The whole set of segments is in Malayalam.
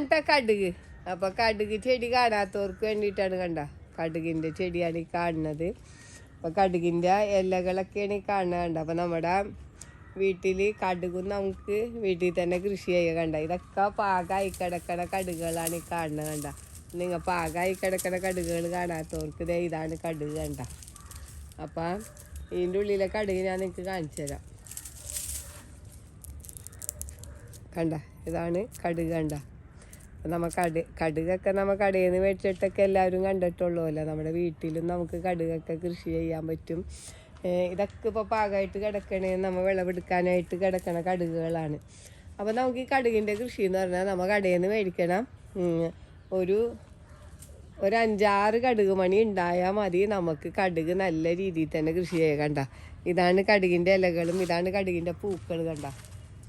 ട്ടാ കടുക്. അപ്പൊ കടുക് ചെടി കാണാത്തവർക്ക് വേണ്ടിയിട്ടാണ് കണ്ട. കടുകിന്റെ ചെടിയാണ് ഈ കാണുന്നത്. അപ്പൊ കടുകിന്റെ ഇലകളൊക്കെയാണ് ഈ കാണുന്നത് കണ്ട. അപ്പൊ നമ്മുടെ വീട്ടിൽ കടുകും നമുക്ക് വീട്ടിൽ തന്നെ കൃഷി ചെയ്യുക കണ്ട. ഇതൊക്കെ പാകമായി കിടക്കണ കടുകുകളാണ് ഈ കാണുന്നത് കണ്ട. നിങ്ങൾ പാകമായി കിടക്കണ കടുകുകൾ കാണാത്തവർക്ക് ഇതാണ് കടുക് കണ്ട. അപ്പം ഇതിന്റെ ഉള്ളിലെ കടുക് ഞാൻ നിങ്ങൾക്ക് കാണിച്ചു തരാം. കണ്ട ഇതാണ് കടുക് കണ്ട. നമ്മ കട് കടുകൊക്കെ നമ്മ കടയിൽ നിന്ന് മേടിച്ചിട്ടൊക്കെ എല്ലാവരും കണ്ടിട്ടുള്ളൂല്ലോ. നമ്മുടെ വീട്ടിലും നമുക്ക് കടുകൊക്കെ കൃഷി ചെയ്യാൻ പറ്റും. ഇതൊക്കെ ഇപ്പോൾ പാകമായിട്ട് കിടക്കണേ. നമ്മൾ വിളവെടുക്കാനായിട്ട് കിടക്കണ കടുകുകളാണ്. അപ്പോൾ നമുക്ക് ഈ കടുകിന്റെ കൃഷി എന്ന് പറഞ്ഞാൽ നമ്മൾ കടയിൽ നിന്ന് മേടിക്കണം ഒരു ഒരു അഞ്ചാറ് കടുക് മണി ഉണ്ടായാൽ മതി. നമുക്ക് കടുക് നല്ല രീതിയിൽ തന്നെ കൃഷി ചെയ്യാൻ കണ്ട. ഇതാണ് കടുകിന്റെ ഇലകളും ഇതാണ് കടുകിന്റെ പൂക്കൾ കണ്ട.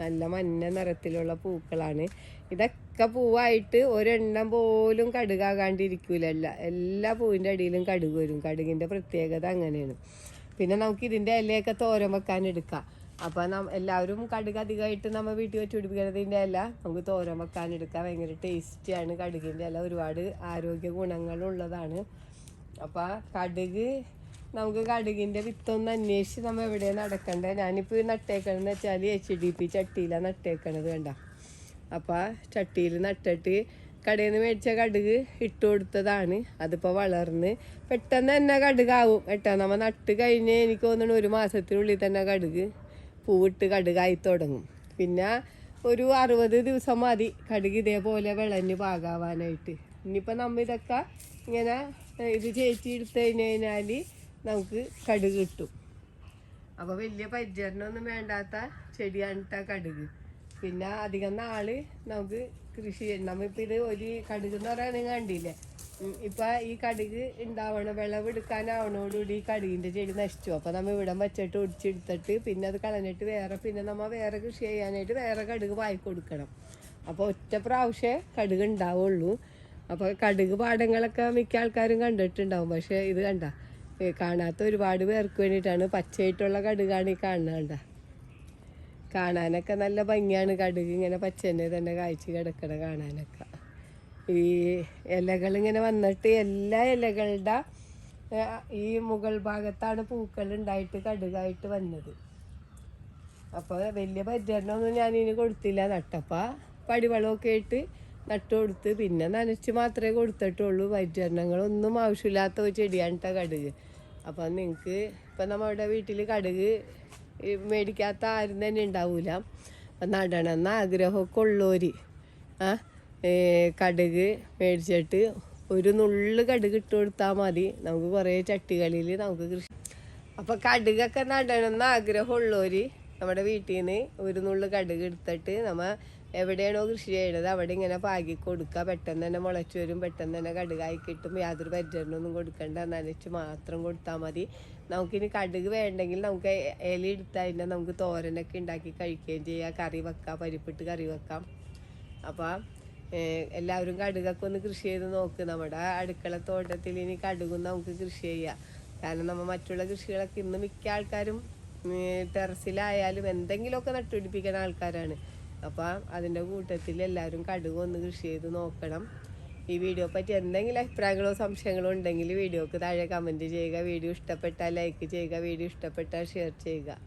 നല്ല മഞ്ഞ നിറത്തിലുള്ള പൂക്കളാണ്. ഇതൊക്കെ പൂവായിട്ട് ഒരെണ്ണം പോലും കടുകാകാണ്ടിരിക്കൂല എല്ലാ പൂവിന്റെ അടിയിലും കടുക് വരും. കടുകിന്റെ പ്രത്യേകത അങ്ങനെയാണ്. പിന്നെ നമുക്ക് ഇതിന്റെ ഇലയൊക്കെ തോരൻ വെക്കാൻ എടുക്കാം. അപ്പോൾ നാം എല്ലാവരും കടുക് അധികമായിട്ട് നമ്മൾ വീട്ടിൽ വെച്ച് പിടിപ്പിക്കുന്നതിന്റെ ഇല. നമുക്ക് തോരൻ വെക്കാൻ എടുക്കാം ഭയങ്കര ടേസ്റ്റിയാണ് കടുകിന്റെ ഇല ഒരുപാട് ആരോഗ്യ ഗുണങ്ങളുള്ളതാണ്. അപ്പോൾ കടുക് നമുക്ക് കടുകിന്റെ വിത്തൊന്ന് അന്വേഷിച്ച് നമ്മൾ എവിടെയാണ് നടക്കണ്ടേ? ഞാനിപ്പോൾ നട്ടേക്കണമെന്ന് വെച്ചാൽ എച്ച് ഡി പി ചട്ടിയിലാണ് നട്ടേക്കണത് വേണ്ട അപ്പോൾ ചട്ടിയിൽ നട്ടിട്ട് കടയിൽ നിന്ന് മേടിച്ച കടുക് ഇട്ട് കൊടുത്തതാണ്. അതിപ്പോൾ വളർന്ന് പെട്ടെന്ന് തന്നെ കടുകാവും. കേട്ടോ നമ്മൾ നട്ട് കഴിഞ്ഞ് എനിക്ക് തോന്നുന്നു ഒരു മാസത്തിനുള്ളിൽ തന്നെ കടുക് പൂവിട്ട് കടുകായി തുടങ്ങും. പിന്നെ ഒരു അറുപത് ദിവസം മതി കടുക് ഇതേപോലെ വിളഞ്ഞ് പാകാവാനായിട്ട്. ഇനിയിപ്പോൾ നമ്മൾ ഇതൊക്കെ ഇങ്ങനെ ഇത് ചേച്ചി എടുത്തു കഴിഞ്ഞ് കഴിഞ്ഞാൽ നമുക്ക് കടുക് കിട്ടും. അപ്പോൾ വലിയ പരിചരണമൊന്നും വേണ്ടാത്ത ചെടിയാണ് ട്ടാ കടുക്. പിന്നെ അധികം നാൾ നമുക്ക് കൃഷി നമ്മളിപ്പോൾ ഇത് ഒരു കടുക് എന്ന് നിങ്ങൾ കണ്ടില്ലേ? ഇപ്പം ഈ കടുക് ഉണ്ടാവണം വിളവെടുക്കാനാവണോടുകൂടി ഈ കടുകിന്റെ ചെടി നശിച്ചു. അപ്പോൾ നമ്മ ഇവിടം വെച്ചിട്ട് ഒടിച്ചെടുത്തിട്ട് പിന്നെ അത് കളഞ്ഞിട്ട് വേറെ പിന്നെ നമ്മ വേറെ കൃഷി ചെയ്യാനായിട്ട് വേറെ കടുക് വായി കൊടുക്കണം. അപ്പോൾ ഒറ്റ പ്രാവശ്യമേ കടുക് ഉണ്ടാവുള്ളൂ. അപ്പോൾ കടുക് പാടങ്ങളൊക്കെ മിക്ക ആൾക്കാരും കണ്ടിട്ടുണ്ടാവും. പക്ഷേ ഇത് കണ്ട കാണാത്ത ഒരുപാട് പേർക്ക് വേണ്ടിയിട്ടാണ് പച്ചയായിട്ടുള്ള കടുകാണ് ഈ കാണുന്നത് കാണാനൊക്കെ നല്ല ഭംഗിയാണ് കടുക് ഇങ്ങനെ പച്ചനെ തന്നെ കാഴ്ച കിടക്കണ കാണാനൊക്കെ. ഈ ഇലകൾ ഇങ്ങനെ വന്നിട്ട് എല്ലാ ഇലകളുടെ ഈ മുകൾ ഭാഗത്താണ് പൂക്കൾ ഉണ്ടായിട്ട് കടുകായിട്ട് വന്നത്. അപ്പോൾ വലിയ പരിചരണമൊന്നും ഞാൻ ഇനി കൊടുത്തില്ല നട്ടപ്പ. പടിവളമൊക്കെ ഇട്ട് നട്ടു കൊടുത്ത് പിന്നെ നനച്ച് മാത്രമേ കൊടുത്തിട്ടുള്ളൂ. പരിചരണങ്ങളൊന്നും ആവശ്യമില്ലാത്ത ഒരു ചെടിയാണ് കേട്ടോ കടുക്. അപ്പം നിങ്ങൾക്ക് ഇപ്പം നമ്മുടെ വീട്ടിൽ കടുക് മേടിക്കാത്ത ആരും തന്നെ ഉണ്ടാവില്ല അപ്പം നടണമെന്ന് ആഗ്രഹമൊക്കെ ഉള്ളവർ ആ കടുക് മേടിച്ചിട്ട് ഒരു നുള്ള് കടുക് ഇട്ട് കൊടുത്താൽ മതി. നമുക്ക് കുറേ ചട്ടികളിൽ നമുക്ക് കൃഷി അപ്പോൾ കടുകൊക്കെ നടണമെന്ന് ആഗ്രഹമുള്ളവർ നമ്മുടെ വീട്ടിൽ നിന്ന് ഒരു നുള്ള് കടുക് എടുത്തിട്ട് നമ്മ എവിടെയാണോ കൃഷി ചെയ്യണത് അവിടെ ഇങ്ങനെ പാകി കൊടുക്കുക പെട്ടെന്ന് തന്നെ മുളച്ചു വരും പെട്ടെന്ന് തന്നെ കടുകായി കിട്ടും. യാതൊരു പരിചരണമൊന്നും കൊടുക്കണ്ട. നനച്ച് മാത്രം കൊടുത്താൽ മതി. നമുക്കിനി കടുക് വേണ്ടെങ്കിൽ നമുക്ക് ഇല എടുത്താൽ അതിന്റെ നമുക്ക് തോരനൊക്കെ ഉണ്ടാക്കി കഴിക്കുകയും ചെയ്യാം. കറി വെക്കാം പരിപ്പിട്ട് കറി വെക്കാം. അപ്പം എല്ലാവരും കടുകൊക്കെ ഒന്ന് കൃഷി ചെയ്ത് നോക്ക്. നമ്മുടെ അടുക്കള തോട്ടത്തിൽ ഇനി കടുകും നമുക്ക് കൃഷി ചെയ്യാം. കാരണം നമ്മൾ മറ്റുള്ള കൃഷികളൊക്കെ ഇന്ന് മിക്ക ആൾക്കാരും ടെറസിലായാലും എന്തെങ്കിലുമൊക്കെ നട്ടുപിടിപ്പിക്കുന്ന ആൾക്കാരാണ്. അപ്പം അതിന്റെ കൂട്ടത്തിൽ എല്ലാവരും കടുക് ഒന്ന് കൃഷി ചെയ്ത് നോക്കണം. ഈ വീഡിയോ പറ്റി എന്തെങ്കിലും അഭിപ്രായങ്ങളോ സംശയങ്ങളോ ഉണ്ടെങ്കിൽ വീഡിയോക്ക് താഴെ കമന്റ് ചെയ്യുക. വീഡിയോ ഇഷ്ടപ്പെട്ടാൽ ലൈക്ക് ചെയ്യുക. വീഡിയോ ഇഷ്ടപ്പെട്ടാൽ ഷെയർ ചെയ്യുക.